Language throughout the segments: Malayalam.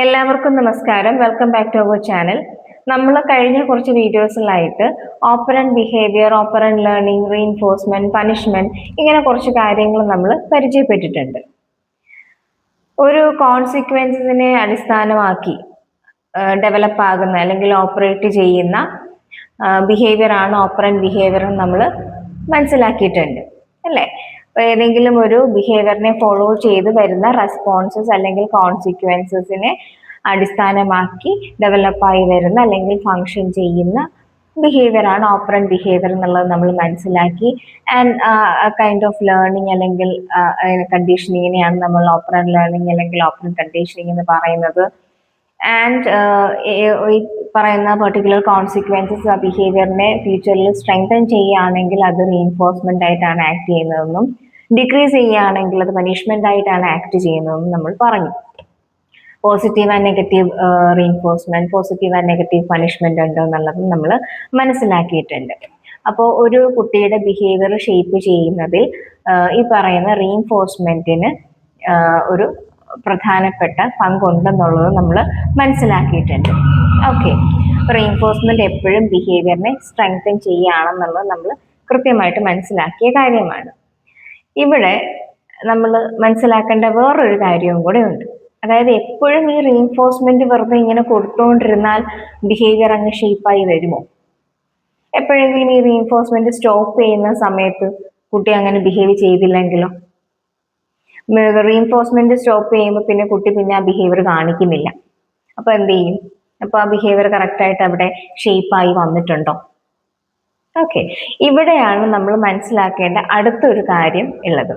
എല്ലാവർക്കും നമസ്കാരം. Welcome back to our channel നമ്മൾ കഴിഞ്ഞ കുറച്ച് വീഡിയോസിലായിട്ട് operant behaviour operant learning reinforcement punishment ഇങ്ങനെ കുറച്ച് കാര്യങ്ങൾ നമ്മൾ പരിചയപ്പെട്ടിട്ടുണ്ട്. ഒരു കോൺസിക്വൻസിനെ അടിസ്ഥാനമാക്കി ഡെവലപ്പ് ആകുന്ന അല്ലെങ്കിൽ ഓപ്പറേറ്റ് ചെയ്യുന്ന ബിഹേവിയർ ആണ് ഓപ്പറന്റ് ബിഹേവിയർ നമ്മൾ മനസ്സിലാക്കിയിട്ടുണ്ട്. അല്ലേ? ഏതെങ്കിലും ഒരു ബിഹേവിയറിനെ ഫോളോ ചെയ്ത് വരുന്ന റെസ്പോൺസസ് അല്ലെങ്കിൽ കോൺസിക്വൻസസിനെ അടിസ്ഥാനമാക്കി ഡെവലപ്പായി വരുന്ന അല്ലെങ്കിൽ ഫങ്ഷൻ ചെയ്യുന്ന ബിഹേവിയർ ആണ് ഓപ്പറന്റ് ബിഹേവിയർ എന്നുള്ളത് നമ്മൾ മനസ്സിലാക്കി. ആൻഡ് കൈൻഡ് ഓഫ് ലേണിംഗ് അല്ലെങ്കിൽ കണ്ടീഷനിങ്ങിനെയാണ് നമ്മൾ ഓപ്പറൻ ലേണിംഗ് അല്ലെങ്കിൽ ഓപ്പറൻ കണ്ടീഷനിങ് എന്ന് പറയുന്നത്. ആൻഡ് ഈ പറയുന്ന പെർട്ടിക്കുലർ കോൺസിക്വൻസസ് ആ ബിഹേവിയറിനെ ഫ്യൂച്ചറിൽ സ്ട്രെങ്തൻ ചെയ്യുകയാണെങ്കിൽ അത് റീഎൻഫോഴ്സ്മെന്റ് ആയിട്ടാണ് ആക്ട് ചെയ്യുന്നതെന്നും ഡിക്രീസ് ചെയ്യുകയാണെങ്കിൽ അത് പനിഷ്മെന്റ് ആയിട്ടാണ് ആക്ട് ചെയ്യുന്നതെന്നും നമ്മൾ പറഞ്ഞു. Positive and negative reinforcement positive and negative punishment ഉണ്ട് എന്നുള്ളത് നമ്മൾ മനസ്സിലാക്കിയിട്ടുണ്ട്. അപ്പോൾ ഒരു കുട്ടിയുടെ ബിഹേവിയർ ഷേപ്പ് ചെയ്യുന്നതിൽ ഈ പറയുന്ന റീഎൻഫോഴ്സ്മെന്റിന് ഒരു പ്രധാനപ്പെട്ട പങ്കുണ്ടെന്നുള്ളത് നമ്മൾ മനസ്സിലാക്കിയിട്ടുണ്ട്. ഓക്കെ റീഇൻഫോഴ്സ്മെന്റ് എപ്പോഴും ബിഹേവിയറിനെ സ്ട്രെങ്തൻ ചെയ്യുകയാണെന്നുള്ളത് നമ്മൾ കൃത്യമായിട്ട് മനസ്സിലാക്കിയ കാര്യമാണ്. ഇവിടെ നമ്മൾ മനസ്സിലാക്കേണ്ട വേറൊരു കാര്യവും കൂടെ ഉണ്ട്. അതായത് എപ്പോഴും ഈ റീഇൻഫോഴ്സ്മെന്റ് വെറുതെ ഇങ്ങനെ കൊടുത്തുകൊണ്ടിരുന്നാൽ ബിഹേവിയർ അങ്ങ് ഷേപ്പായി വരുമോ? എപ്പോഴെങ്കിലും ഈ റീഇൻഫോഴ്സ്മെന്റ് സ്റ്റോപ്പ് ചെയ്യുന്ന സമയത്ത് കുട്ടി അങ്ങനെ ബിഹേവ് ചെയ്തില്ലെങ്കിലോ? റീഇൻഫോഴ്സ്മെന്റ് സ്റ്റോപ്പ് ചെയ്യുമ്പോൾ പിന്നെ കുട്ടി പിന്നെ ആ ബിഹേവിയർ കാണിക്കുന്നില്ല. അപ്പൊ എന്ത് ചെയ്യും? അപ്പൊ ആ ബിഹേവിയർ കറക്റ്റ് ആയിട്ട് അവിടെ ഷേപ്പായി വന്നിട്ടുണ്ടോ? ഓക്കെ ഇവിടെയാണ് നമ്മൾ മനസ്സിലാക്കേണ്ട അടുത്തൊരു കാര്യം ഉള്ളത്.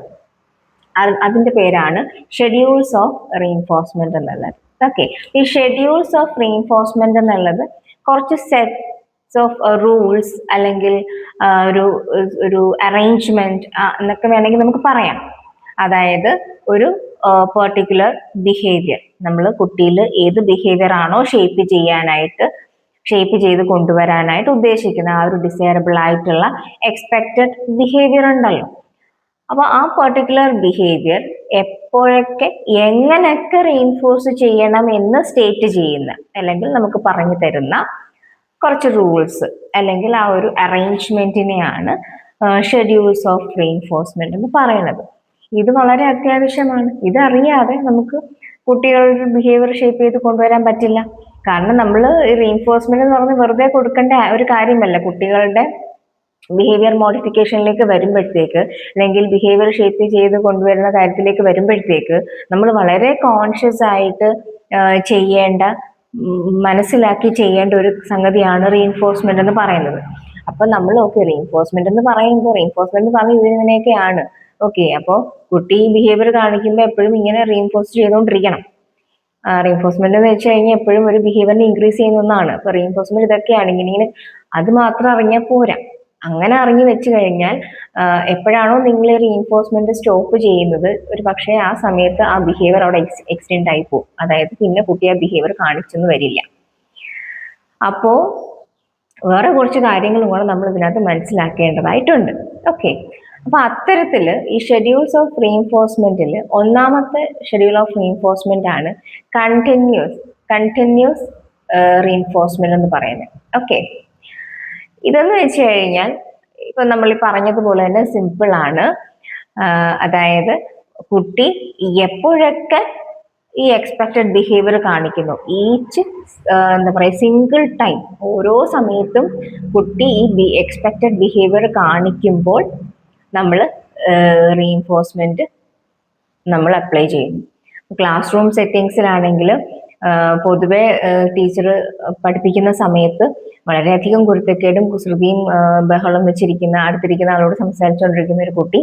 അതിന്റെ പേരാണ് ഷെഡ്യൂൾസ് ഓഫ് റീഎൻഫോഴ്സ്മെന്റ് എന്നുള്ളത്. ഓക്കെ ഈ ഷെഡ്യൂൾസ് ഓഫ് റീഎൻഫോഴ്സ്മെന്റ് എന്നുള്ളത് കുറച്ച് സെറ്റ്സ് ഓഫ് റൂൾസ് അല്ലെങ്കിൽ ഒരു ഒരു അറേഞ്ച്മെന്റ് എന്നൊക്കെ വേണമെങ്കിൽ നമുക്ക് പറയാം. അതായത് ഒരു പെർട്ടിക്കുലർ ബിഹേവിയർ നമ്മൾ കുട്ടിയിൽ ഏത് ബിഹേവിയർ ആണോ ഷേപ്പ് ചെയ്യാനായിട്ട് ഷേപ്പ് ചെയ്ത് കൊണ്ടുവരാനായിട്ട് ഉദ്ദേശിക്കുന്ന ആ ഒരു ഡിസൈറബിൾ ആയിട്ടുള്ള എക്സ്പെക്റ്റഡ് ബിഹേവിയർ ഉണ്ടല്ലോ. അപ്പോൾ ആ പെർട്ടിക്കുലർ ബിഹേവിയർ എപ്പോഴൊക്കെ എങ്ങനെയൊക്കെ റീൻഫോഴ്സ് ചെയ്യണം എന്ന് സ്റ്റേറ്റ് ചെയ്യുന്ന അല്ലെങ്കിൽ നമുക്ക് പറഞ്ഞു തരുന്ന കുറച്ച് റൂൾസ് അല്ലെങ്കിൽ ആ ഒരു അറേഞ്ച്മെന്റിനെയാണ് ഷെഡ്യൂൾസ് ഓഫ് റീഇൻഫോഴ്സ്മെന്റ് എന്ന് പറയുന്നത്. ഇത് വളരെ അത്യാവശ്യമാണ്. ഇതറിയാതെ നമുക്ക് കുട്ടികളുടെ ബിഹേവിയർ ഷേപ്പ് ചെയ്ത് കൊണ്ടുവരാൻ പറ്റില്ല. കാരണം നമ്മൾ റീഇൻഫോഴ്സ്മെന്റ് എന്ന് പറഞ്ഞ് വെറുതെ കൊടുക്കേണ്ട ഒരു കാര്യമല്ല. കുട്ടികളുടെ ബിഹേവിയർ മോഡിഫിക്കേഷനിലേക്ക് വരുമ്പോഴത്തേക്ക് അല്ലെങ്കിൽ ബിഹേവിയർ ഷേപ്പ് ചെയ്ത് കൊണ്ടുവരുന്ന കാര്യത്തിലേക്ക് വരുമ്പോഴത്തേക്ക് നമ്മൾ വളരെ കോൺഷ്യസ് ആയിട്ട് ചെയ്യേണ്ട മനസ്സിലാക്കി ചെയ്യേണ്ട ഒരു സംഗതിയാണ് റീഇൻഫോഴ്സ്മെന്റ് എന്ന് പറയുന്നത്. അപ്പൊ നമ്മൾ ഓക്കെ റീഇൻഫോഴ്സ്മെന്റ് എന്ന് പറയുമ്പോൾ റീഇൻഫോഴ്സ്മെന്റ് പറഞ്ഞ് ഇതിങ്ങനെയൊക്കെയാണ് ഓക്കെ അപ്പോൾ കുട്ടി ബിഹേവിയർ കാണിക്കുമ്പോൾ എപ്പോഴും ഇങ്ങനെ റീഇൻഫോഴ്സ് ചെയ്തുകൊണ്ടിരിക്കണം റീഇൻഫോഴ്സ്മെന്റ് എന്ന് വെച്ച് കഴിഞ്ഞാൽ എപ്പോഴും ഒരു ബിഹേവിയറിനെ ഇൻക്രീസ് ചെയ്യുന്ന ഒന്നാണ്. അപ്പൊ റീഇൻഫോഴ്സ്മെന്റ് ഇതൊക്കെയാണ് ഇങ്ങനെ അത് മാത്രം അറിഞ്ഞാൽ പോരാ. അങ്ങനെ അറിഞ്ഞു വെച്ച് കഴിഞ്ഞാൽ എപ്പോഴാണോ നിങ്ങൾ റീഇൻഫോഴ്സ്മെന്റ് സ്റ്റോപ്പ് ചെയ്യുന്നത് ഒരു പക്ഷേ ആ സമയത്ത് ആ ബിഹേവിയർ അവിടെ എക്സ്റ്റെൻഡ് ആയി പോകും. അതായത് പിന്നെ കുട്ടി ആ ബിഹേവിയർ കാണിച്ചെന്ന് വരില്ല. അപ്പോ വേറെ കുറച്ച് കാര്യങ്ങളും കൂടെ നമ്മൾ ഇതിനകത്ത് മനസ്സിലാക്കേണ്ടതായിട്ടുണ്ട്. ഓക്കെ അപ്പൊ അത്തരത്തിൽ ഈ ഷെഡ്യൂൾസ് ഓഫ് റീഇൻഫോഴ്സ്മെന്റിൽ ഒന്നാമത്തെ ഷെഡ്യൂൾ ഓഫ് റീഇൻഫോഴ്സ്മെന്റ് ആണ് കണ്ടിന്യൂസ് കണ്ടിന്യൂസ് റീഇൻഫോഴ്സ്മെന്റ് എന്ന് പറയുന്നത്. ഓക്കെ ഇതെന്ന് വെച്ച് കഴിഞ്ഞാൽ ഇപ്പൊ നമ്മൾ ഈ പറഞ്ഞതുപോലെ തന്നെ സിമ്പിൾ ആണ്. അതായത് കുട്ടി എപ്പോഴൊക്കെ ഈ എക്സ്പെക്റ്റഡ് ബിഹേവിയർ കാണിക്കുന്നു. ഈച്ച് എന്താ പറയുക സിംഗിൾ ടൈം ഓരോ സമയത്തും കുട്ടി ഈ എക്സ്പെക്റ്റഡ് ബിഹേവിയർ കാണിക്കുമ്പോൾ നമ്മൾ റീഇൻഫോഴ്സ്മെന്റ് നമ്മൾ അപ്ലൈ ചെയ്യുന്നു. ക്ലാസ് റൂം സെറ്റിങ്സിലാണെങ്കിൽ പൊതുവെ ടീച്ചർ പഠിപ്പിക്കുന്ന സമയത്ത് വളരെയധികം കുരുത്തക്കേടും കുസൃതിയും ബഹളം വെച്ചിരിക്കുന്ന അടുത്തിരിക്കുന്ന ആളോട് സംസാരിച്ചുകൊണ്ടിരിക്കുന്ന ഒരു കുട്ടി.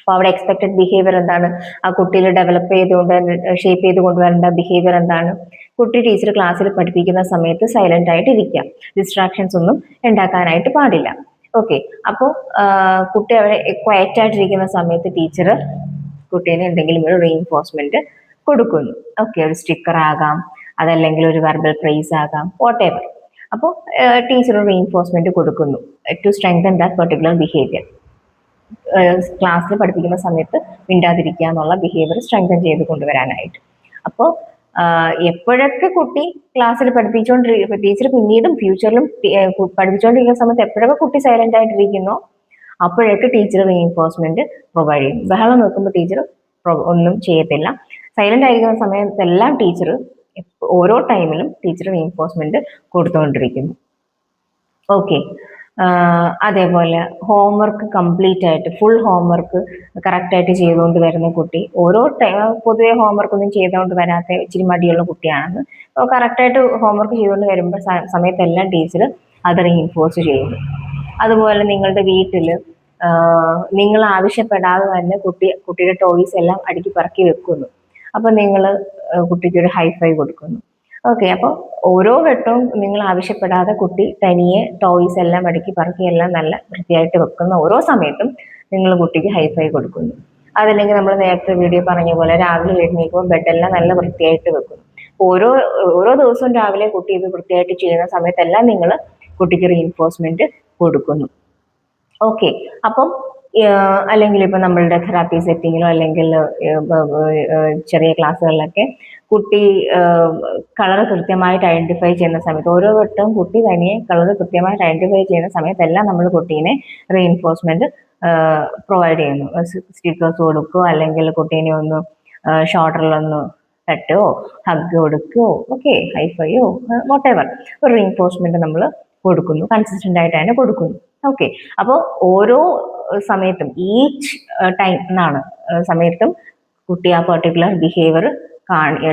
അപ്പോൾ അവിടെ എക്സ്പെക്റ്റഡ് ബിഹേവിയർ എന്താണ്? ആ കുട്ടിയിൽ ഡെവലപ്പ് ചെയ്തുകൊണ്ട് ഷേപ്പ് ചെയ്ത് കൊണ്ടുവരേണ്ട ബിഹേവിയർ എന്താണ്? കുട്ടി ടീച്ചർ ക്ലാസ്സിൽ പഠിപ്പിക്കുന്ന സമയത്ത് സൈലന്റ് ആയിട്ട് ഇരിക്കുക. ഡിസ്ട്രാക്ഷൻസ് ഒന്നും ഉണ്ടാക്കാനായിട്ട് പാടില്ല. ഓക്കെ അപ്പോൾ കുട്ടി അവിടെ ക്വയറ്റ് ആയിട്ടിരിക്കുന്ന സമയത്ത് ടീച്ചർ കുട്ടീനെ എന്തെങ്കിലും ഒരു റീഇൻഫോഴ്സ്മെന്റ് കൊടുക്കുന്നു. ഓക്കെ ഒരു സ്റ്റിക്കർ ആകാം അതല്ലെങ്കിൽ ഒരു വെർബൽ പ്രൈസ് ആകാം വാട്ട് എവർ അപ്പോൾ ടീച്ചർ റീഇൻഫോഴ്സ്മെന്റ് കൊടുക്കുന്നു to strengthen that particular behaviour ക്ലാസ്സിൽ പഠിപ്പിക്കുന്ന സമയത്ത് മിണ്ടാതിരിക്കുക എന്നുള്ള ബിഹേവിയർ സ്ട്രെങ്തൻ ചെയ്ത് കൊണ്ടുവരാനായിട്ട്. അപ്പോൾ എപ്പോഴൊക്കെ കുട്ടി ക്ലാസ്സിൽ പഠിപ്പിച്ചുകൊണ്ടിരിക്കും ടീച്ചർ പിന്നീടും ഫ്യൂച്ചറിലും പഠിപ്പിച്ചുകൊണ്ടിരിക്കുന്ന സമയത്ത് എപ്പോഴൊക്കെ കുട്ടി സൈലന്റ് ആയിട്ടിരിക്കുന്നോ അപ്പോഴൊക്കെ ടീച്ചർ റീഎൻഫോഴ്സ്മെന്റ് പ്രൊവൈഡ് ചെയ്യും. ബഹളം നോക്കുമ്പോൾ ടീച്ചർ ഒന്നും ചെയ്യത്തില്ല. സൈലന്റ് ആയിരിക്കുന്ന സമയത്തെല്ലാം ടീച്ചർ ഓരോ ടൈമിലും ടീച്ചർ റീഎൻഫോഴ്സ്മെന്റ് കൊടുത്തുകൊണ്ടിരിക്കുന്നു ഓക്കെ അതേപോലെ ഹോംവർക്ക് കംപ്ലീറ്റ് ആയിട്ട് ഫുൾ ഹോംവർക്ക് കറക്റ്റായിട്ട് ചെയ്തുകൊണ്ട് വരുന്ന കുട്ടി. ഓരോ ടൈം പൊതുവെ ഹോംവർക്ക് ഒന്നും ചെയ്തുകൊണ്ട് വരാത്ത ഇച്ചിരി മടിയുള്ള കുട്ടിയാണെന്ന് അപ്പോൾ കറക്റ്റായിട്ട് ഹോംവർക്ക് ചെയ്തുകൊണ്ട് വരുമ്പോൾ സമയത്തെല്ലാം ടീച്ചർ അത് റീഇൻഫോഴ്സ് ചെയ്യുന്നു. അതുപോലെ നിങ്ങളുടെ വീട്ടിൽ നിങ്ങൾ ആവശ്യപ്പെടാതെ തന്നെ കുട്ടി കുട്ടിയുടെ ടോയ്സ് എല്ലാം അടുക്കി പറക്കി വെക്കുന്നു. അപ്പം നിങ്ങൾ കുട്ടിക്ക് ഒരു ഹൈഫൈ കൊടുക്കുന്നു. ഓക്കെ അപ്പോൾ ഓരോ ഘട്ടവും നിങ്ങൾ ആവശ്യപ്പെടാതെ കുട്ടി തനിയെ ടോയ്സ് എല്ലാം അടുക്കി പറക്കി എല്ലാം നല്ല വൃത്തിയായിട്ട് വെക്കുന്ന ഓരോ സമയത്തും നിങ്ങൾ കുട്ടിക്ക് ഹൈഫൈ കൊടുക്കുന്നു. അതല്ലെങ്കിൽ നമ്മൾ നേരത്തെ വീഡിയോ പറഞ്ഞ പോലെ രാവിലെ എഴുന്നേൽക്കുമ്പോൾ ബെഡെല്ലാം നല്ല വൃത്തിയായിട്ട് വെക്കുന്നു. ഓരോ ഓരോ ദിവസവും രാവിലെ കുട്ടി ഇത് വൃത്തിയായിട്ട് ചെയ്യുന്ന സമയത്തെല്ലാം നിങ്ങൾ കുട്ടിക്ക് റീഇൻഫോഴ്സ്മെന്റ് കൊടുക്കുന്നു. ഓക്കെ അപ്പം അല്ലെങ്കിൽ ഇപ്പൊ നമ്മളുടെ തെറാപ്പി സെറ്റിങ്ങിലോ അല്ലെങ്കിൽ ചെറിയ ക്ലാസ്സുകളിലൊക്കെ കുട്ടി കളർ കൃത്യമായിട്ട് ഐഡന്റിഫൈ ചെയ്യുന്ന സമയത്ത് ഓരോ വട്ടവും കുട്ടി തനിയെ കളർ കൃത്യമായിട്ട് ഐഡന്റിഫൈ ചെയ്യുന്ന സമയത്തെല്ലാം നമ്മൾ കുട്ടീനെ റീഇൻഫോഴ്സ്മെന്റ് പ്രൊവൈഡ് ചെയ്യുന്നു. സ്റ്റിക്കേഴ്സ് കൊടുക്കുകയോ അല്ലെങ്കിൽ കുട്ടീനെ ഒന്ന് ഷോർട്ടറിലൊന്ന് തട്ടോ ഹഗ് കൊടുക്കുകയോ ഓക്കെ ഹൈഫൈയോ വോട്ട് എവർ ഒരു റീഇൻഫോഴ്സ്മെന്റ് നമ്മൾ കൊടുക്കുന്നു. കൺസിസ്റ്റന്റ് ആയിട്ട് തന്നെ കൊടുക്കുന്നു. ഓക്കെ അപ്പോൾ ഓരോ സമയത്തും ഈച്ച് ടൈം എന്നാണ് സമയത്തും കുട്ടി ആ പെർട്ടിക്കുലർ ബിഹേവിയർ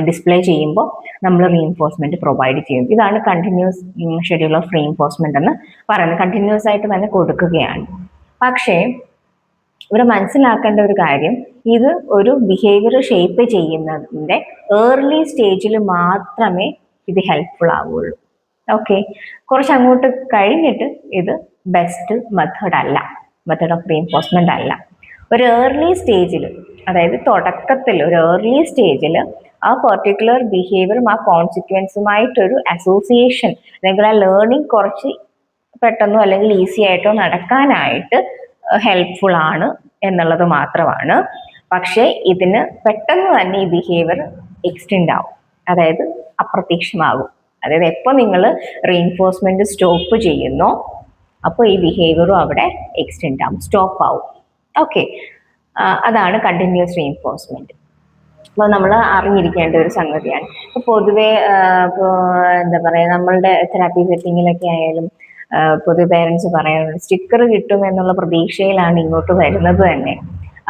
ഡിസ്പ്ലേ ചെയ്യുമ്പോൾ നമ്മൾ റീഎൻഫോഴ്സ്മെന്റ് പ്രൊവൈഡ് ചെയ്യും. ഇതാണ് കണ്ടിന്യൂസ് ഷെഡ്യൂൾ ഓഫ് റീഎൻഫോഴ്സ്മെന്റ് എന്ന് പറയുന്നത്. കണ്ടിന്യൂസ് ആയിട്ട് തന്നെ കൊടുക്കുകയാണ്. പക്ഷേ ഇവിടെ മനസ്സിലാക്കേണ്ട ഒരു കാര്യം ഇത് ഒരു ബിഹേവിയർ ഷേപ്പ് ചെയ്യുന്നതിന്റെ ഏർലി സ്റ്റേജിൽ മാത്രമേ ഇത് ഹെൽപ്ഫുൾ ആവുള്ളൂ. ഓക്കെ കുറച്ച് അങ്ങോട്ട് കഴിഞ്ഞിട്ട് ഇത് ബെസ്റ്റ് മെത്തേഡ് അല്ല. മെത്തേഡ് ഓഫ് റീഎൻഫോഴ്സ്മെന്റ് അല്ല. ഒരു ഏർലി സ്റ്റേജിൽ അതായത് തുടക്കത്തിൽ ഒരു ഏർലി സ്റ്റേജിൽ ആ പെർട്ടിക്കുലർ ബിഹേവിയറും ആ കോൺസിക്വൻസുമായിട്ടൊരു അസോസിയേഷൻ അല്ലെങ്കിൽ ആ ലേണിംഗ് കുറച്ച് പെട്ടെന്നോ അല്ലെങ്കിൽ ഈസി ആയിട്ടോ നടക്കാനായിട്ട് ഹെൽപ്ഫുൾ ആണ് എന്നുള്ളത് മാത്രമാണ്. പക്ഷേ ഇതിന് പെട്ടെന്ന് തന്നെ ഈ ബിഹേവിയർ എക്സ്റ്റെൻഡ് ആവും. അതായത് അപ്രത്യക്ഷമാകും. അതായത് എപ്പോൾ നിങ്ങൾ റീഇൻഫോഴ്സ്മെന്റ് സ്റ്റോപ്പ് ചെയ്യുന്നോ അപ്പോൾ ഈ ബിഹേവിയറും അവിടെ എക്സ്റ്റെൻഡ് ആവും സ്റ്റോപ്പ് ആവും. ഓക്കെ അതാണ് കണ്ടിന്യൂസ് റീഎൻഫോഴ്സ്മെന്റ് അപ്പോൾ നമ്മൾ അറിഞ്ഞിരിക്കേണ്ട ഒരു സംഗതിയാണ്. ഇപ്പോൾ പൊതുവെ ഇപ്പോൾ എന്താ പറയുക നമ്മളുടെ തെറാപ്പി സെറ്റിങ്ങിലൊക്കെ ആയാലും പൊതു പേരൻസ് പറയാനുള്ള സ്റ്റിക്കർ കിട്ടും എന്നുള്ള പ്രതീക്ഷയിലാണ് ഇങ്ങോട്ട് വരുന്നത് തന്നെ.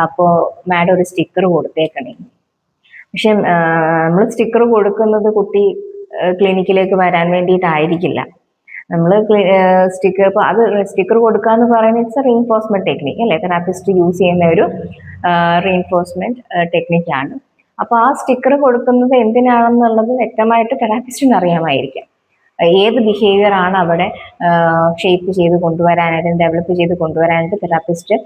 അപ്പോൾ മാഡം ഒരു സ്റ്റിക്കർ കൊടുത്തേക്കണേ. പക്ഷെ നമ്മൾ സ്റ്റിക്കർ കൊടുക്കുന്നത് കുട്ടി ക്ലിനിക്കിലേക്ക് വരാൻ വേണ്ടിയിട്ടായിരിക്കില്ല. നമ്മൾ സ്റ്റിക്കർ ഇപ്പോൾ അത് സ്റ്റിക്കർ കൊടുക്കുക എന്ന് പറയുന്നത് ഇറ്റ്സ് എ റീഇൻഫോഴ്സ്മെന്റ് ടെക്നിക്ക് അല്ലേ? തെറാപ്പിസ്റ്റ് യൂസ് ചെയ്യുന്ന ഒരു റീഇൻഫോഴ്സ്മെന്റ് ടെക്നിക്കാണ് അപ്പോൾ ആ സ്റ്റിക്കർ കൊടുക്കുന്നത് എന്തിനാണെന്നുള്ളത് വ്യക്തമായിട്ട് തെറാപ്പിസ്റ്റിന് അറിയാമായിരിക്കാം. ഏത് ബിഹേവിയർ ആണ് അവിടെ ഷേപ്പ് ചെയ്ത് കൊണ്ടുവരാനായിട്ട് ഡെവലപ്പ് ചെയ്ത് കൊണ്ടുവരാനായിട്ട് തെറാപ്പിസ്റ്റ്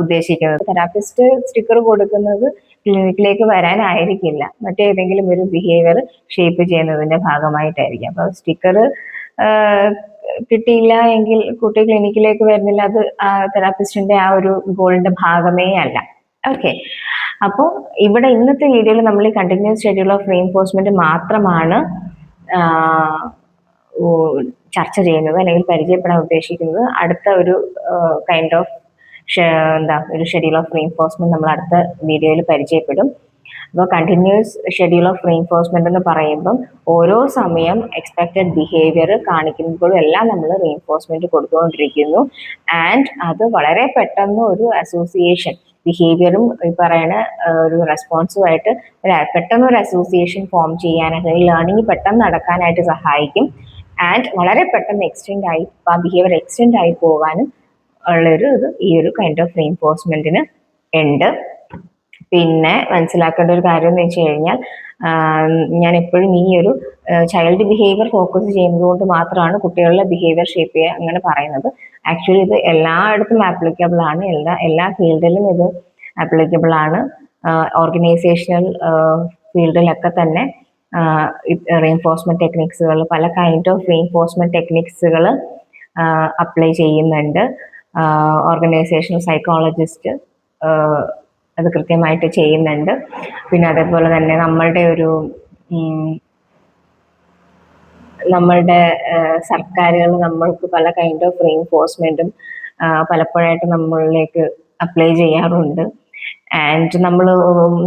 ഉദ്ദേശിക്കുന്നത്. തെറാപ്പിസ്റ്റ് സ്റ്റിക്കർ കൊടുക്കുന്നത് ക്ലിനിക്കിലേക്ക് വരാനായിരിക്കില്ല. മറ്റേതെങ്കിലും ഒരു ബിഹേവിയർ ഷേപ്പ് ചെയ്യുന്നതിന്റെ ഭാഗമായിട്ടായിരിക്കും. അപ്പോൾ സ്റ്റിക്കർ കിട്ടിയില്ല എങ്കിൽ കുട്ടി ക്ലിനിക്കിലേക്ക് വരുന്നില്ല അത് തെറാപ്പിസ്റ്റിന്റെ ആ ഒരു ഗോളിന്റെ ഭാഗമേ അല്ല. ഓക്കെ. അപ്പോൾ ഇവിടെ ഇന്നത്തെ വീഡിയോയിൽ നമ്മൾ കണ്ടിന്യൂസ് ഷെഡ്യൂൾ ഓഫ് റീഎൻഫോഴ്സ്മെന്റ് മാത്രമാണ് ചർച്ച ചെയ്യുന്നത് അല്ലെങ്കിൽ പരിചയപ്പെടാൻ ഉദ്ദേശിക്കുന്നത്. അടുത്ത ഒരു കൈൻഡ് ഓഫ് എന്താ ഒരു ഷെഡ്യൂൾ ഓഫ് റീഎൻഫോഴ്സ്മെന്റ് നമ്മൾ അടുത്ത വീഡിയോയിൽ പരിചയപ്പെടും. അപ്പോൾ കണ്ടിന്യൂസ് ഷെഡ്യൂൾ ഓഫ് റീഇൻഫോഴ്സ്മെന്റ് എന്ന് പറയുമ്പം ഓരോ സമയം എക്സ്പെക്റ്റഡ് ബിഹേവിയർ കാണിക്കുമ്പോഴും എല്ലാം നമ്മൾ റീഇൻഫോഴ്സ്മെന്റ് കൊടുത്തുകൊണ്ടിരിക്കുന്നു. ആൻഡ് അത് വളരെ പെട്ടെന്ന് ഒരു അസോസിയേഷൻ ബിഹേവിയറും ഈ പറയുന്ന ഒരു റെസ്പോൺസുമായിട്ട് പെട്ടെന്ന് ഒരു അസോസിയേഷൻ ഫോം ചെയ്യാൻ അല്ലെങ്കിൽ ലേണിംഗ് പെട്ടെന്ന് നടക്കാനായിട്ട് സഹായിക്കും. ആൻഡ് വളരെ പെട്ടെന്ന് എക്സ്റ്റെൻഡ് ആയി ആ ബിഹേവിയർ എക്സ്റ്റെൻഡ് ആയി പോകാനും ഉള്ളൊരു ഇത് ഈ ഒരു കൈൻഡ് ഓഫ് റീഇൻഫോഴ്സ്മെന്റിന് ഉണ്ട്. പിന്നെ മനസ്സിലാക്കേണ്ട ഒരു കാര്യം എന്ന് വെച്ച് കഴിഞ്ഞാൽ ഞാൻ എപ്പോഴും ഈ ഒരു ചൈൽഡ് ബിഹേവിയർ ഫോക്കസ് ചെയ്യുന്നത് കൊണ്ട് മാത്രമാണ് കുട്ടികളുടെ ബിഹേവിയർ ഷേപ്പ് ചെയ്യുക അങ്ങനെ പറയുന്നത്. ആക്ച്വലി ഇത് എല്ലായിടത്തും ആപ്ലിക്കബിൾ ആണ്. എല്ലാ എല്ലാ ഫീൽഡിലും ഇത് ആപ്ലിക്കബിൾ ആണ്. ഓർഗനൈസേഷണൽ ഫീൽഡിലൊക്കെ തന്നെ റീഎൻഫോഴ്സ്മെന്റ് ടെക്നിക്സുകൾ പല കൈൻഡ് ഓഫ് റീഎൻഫോഴ്സ്മെന്റ് ടെക്നിക്സുകൾ അപ്ലൈ ചെയ്യുന്നുണ്ട്. ഓർഗനൈസേഷണൽ സൈക്കോളജിസ്റ്റ് അത് കൃത്യമായിട്ട് ചെയ്യുന്നുണ്ട്. പിന്നെ അതേപോലെ തന്നെ നമ്മളുടെ ഒരു നമ്മളുടെ സർക്കാരുകൾ നമ്മൾക്ക് പല കൈൻഡ് ഓഫ് റീഎൻഫോഴ്സ്മെന്റും പലപ്പോഴായിട്ട് നമ്മളിലേക്ക് അപ്ലൈ ചെയ്യാറുണ്ട്. ആൻഡ് നമ്മൾ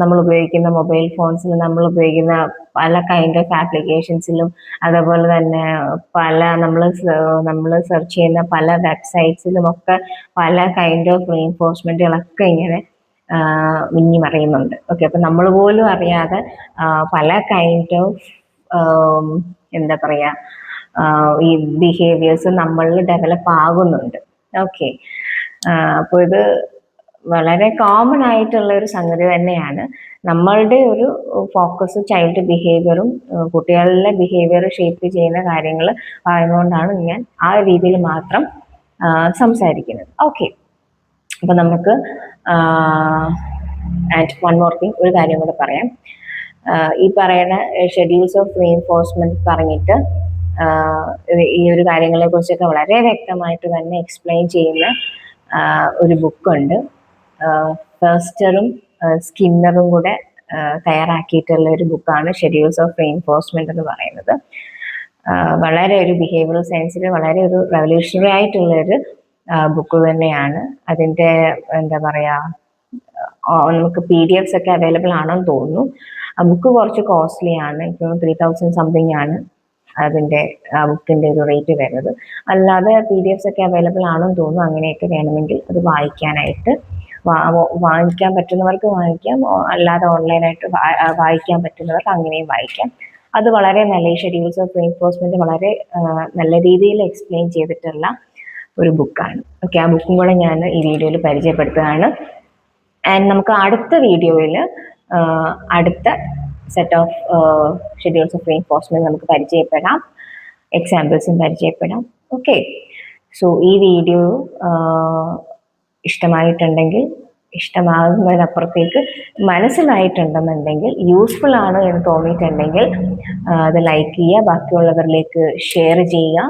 നമ്മൾ ഉപയോഗിക്കുന്ന മൊബൈൽ ഫോൺസിൽ നമ്മൾ ഉപയോഗിക്കുന്ന പല കൈൻഡ് ഓഫ് ആപ്ലിക്കേഷൻസിലും അതേപോലെ തന്നെ പല നമ്മൾ നമ്മൾ സെർച്ച് ചെയ്യുന്ന പല വെബ്സൈറ്റ്സിലും ഒക്കെ പല കൈൻഡ് ഓഫ് റീഎൻഫോഴ്സ്മെന്റുകളൊക്കെ ഇങ്ങനെ മിന്നി മറയുന്നുണ്ട് ഓക്കെ അപ്പം നമ്മൾ പോലും അറിയാതെ പല കൈൻഡ് ഓഫ് എന്താ പറയുക ഈ ബിഹേവിയേഴ്സ് നമ്മളിൽ ഡെവലപ്പ് ആകുന്നുണ്ട്. ഓക്കെ അപ്പോൾ ഇത് വളരെ കോമൺ ആയിട്ടുള്ള ഒരു സംഗതി തന്നെയാണ്. നമ്മളുടെ ഒരു ഫോക്കസ് ചൈൽഡ് ബിഹേവിയറും കുട്ടികളിലെ ബിഹേവിയർ ഷേപ്പ് ചെയ്യുന്ന കാര്യങ്ങൾ പറയുന്നതുകൊണ്ടാണ് ഞാൻ ആ രീതിയിൽ മാത്രം സംസാരിക്കുന്നത്. ഓക്കെ അപ്പോൾ നമുക്ക് ആൻഡ് വൺ മോർ തിങ് ഒരു കാര്യം കൂടെ പറയാം. ഈ പറയുന്ന ഷെഡ്യൂൾസ് ഓഫ് റീഎൻഫോഴ്സ്മെന്റ് പറഞ്ഞിട്ട് ഈ ഒരു കാര്യങ്ങളെ കുറിച്ചൊക്കെ വളരെ വ്യക്തമായിട്ട് തന്നെ എക്സ്പ്ലെയിൻ ചെയ്യുന്ന ഒരു ബുക്കുണ്ട് ഫേസ്റ്ററും സ്കിന്നറും കൂടെ തയ്യാറാക്കിയിട്ടുള്ള ഒരു ബുക്കാണ് ഷെഡ്യൂൾസ് ഓഫ് റീഎൻഫോഴ്സ്മെന്റ് എന്ന് പറയുന്നത്. വളരെ ഒരു ബിഹേവിയറൽ സയൻസിൽ വളരെ ഒരു റെവല്യൂഷണറി ആയിട്ടുള്ള ഒരു ബുക്ക് തന്നെയാണ്. അതിന്റെ എന്താ പറയാ നമുക്ക് പി ഡി എഫ്സ് ഒക്കെ അവൈലബിൾ ആണെന്ന് തോന്നുന്നു. ആ ബുക്ക് കുറച്ച് കോസ്റ്റ്ലി ആണ്. ഇപ്പോൾ ത്രീ തൗസൻഡ് സംതിങ് ആണ് അതിന്റെ ആ ബുക്കിന്റെ ഒരു റേറ്റ് വരുന്നത്. അല്ലാതെ പി ഡി എഫ്സ് ഒക്കെ അവൈലബിൾ ആണെന്ന് തോന്നുന്നു. അങ്ങനെയൊക്കെ വേണമെങ്കിൽ അത് വായിക്കാനായിട്ട് വാങ്ങിക്കാൻ പറ്റുന്നവർക്ക് വാങ്ങിക്കാം. അല്ലാതെ ഓൺലൈനായിട്ട് വായിക്കാൻ പറ്റുന്നവർക്ക് അങ്ങനെയും വായിക്കാം. അത് വളരെ നല്ല ഈ ഷെഡ്യൂൾസ് ഓഫ് എൻഫോഴ്സ്മെന്റ് വളരെ നല്ല രീതിയിൽ എക്സ്പ്ലെയിൻ ചെയ്തിട്ടുള്ള ഒരു ബുക്കാണ് ഓക്കെ ആ ബുക്കും കൂടെ ഞാൻ ഈ വീഡിയോയിൽ പരിചയപ്പെടുത്തുകയാണ്. ആൻഡ് നമുക്ക് അടുത്ത വീഡിയോയിൽ അടുത്ത set of schedules of reinforcement നമുക്ക് പരിചയപ്പെടാം. എക്സാമ്പിൾസും പരിചയപ്പെടാം. ഓക്കെ സോ ഈ വീഡിയോ ഇഷ്ടമായിട്ടുണ്ടെങ്കിൽ ഇഷ്ടമാകുന്നതിനപ്പുറത്തേക്ക് മനസ്സിലായിട്ടുണ്ടെന്നുണ്ടെങ്കിൽ യൂസ്ഫുൾ ആണ് എന്ന് തോന്നിയിട്ടുണ്ടെങ്കിൽ അത് ലൈക്ക് ചെയ്യുക. ബാക്കിയുള്ളവരിലേക്ക് ഷെയർ ചെയ്യുക.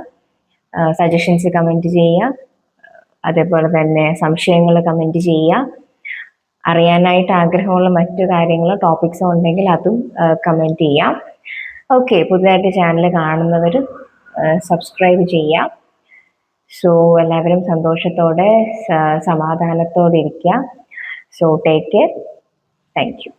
സജഷൻസ് കമന്റ് ചെയ്യുക. അതേപോലെ തന്നെ സംശയങ്ങൾ കമന്റ് ചെയ്യുക. അറിയാനായിട്ട് ആഗ്രഹമുള്ള മറ്റു കാര്യങ്ങളോ ടോപ്പിക്സോ ഉണ്ടെങ്കിൽ അതും കമന്റ് ചെയ്യാം ഓക്കെ പുതുതായിട്ട് ചാനൽ കാണുന്നവർ സബ്സ്ക്രൈബ് ചെയ്യാം സോ എല്ലാവരും സന്തോഷത്തോടെ സമാധാനത്തോടെ ഇരിക്കുക. So take care thank you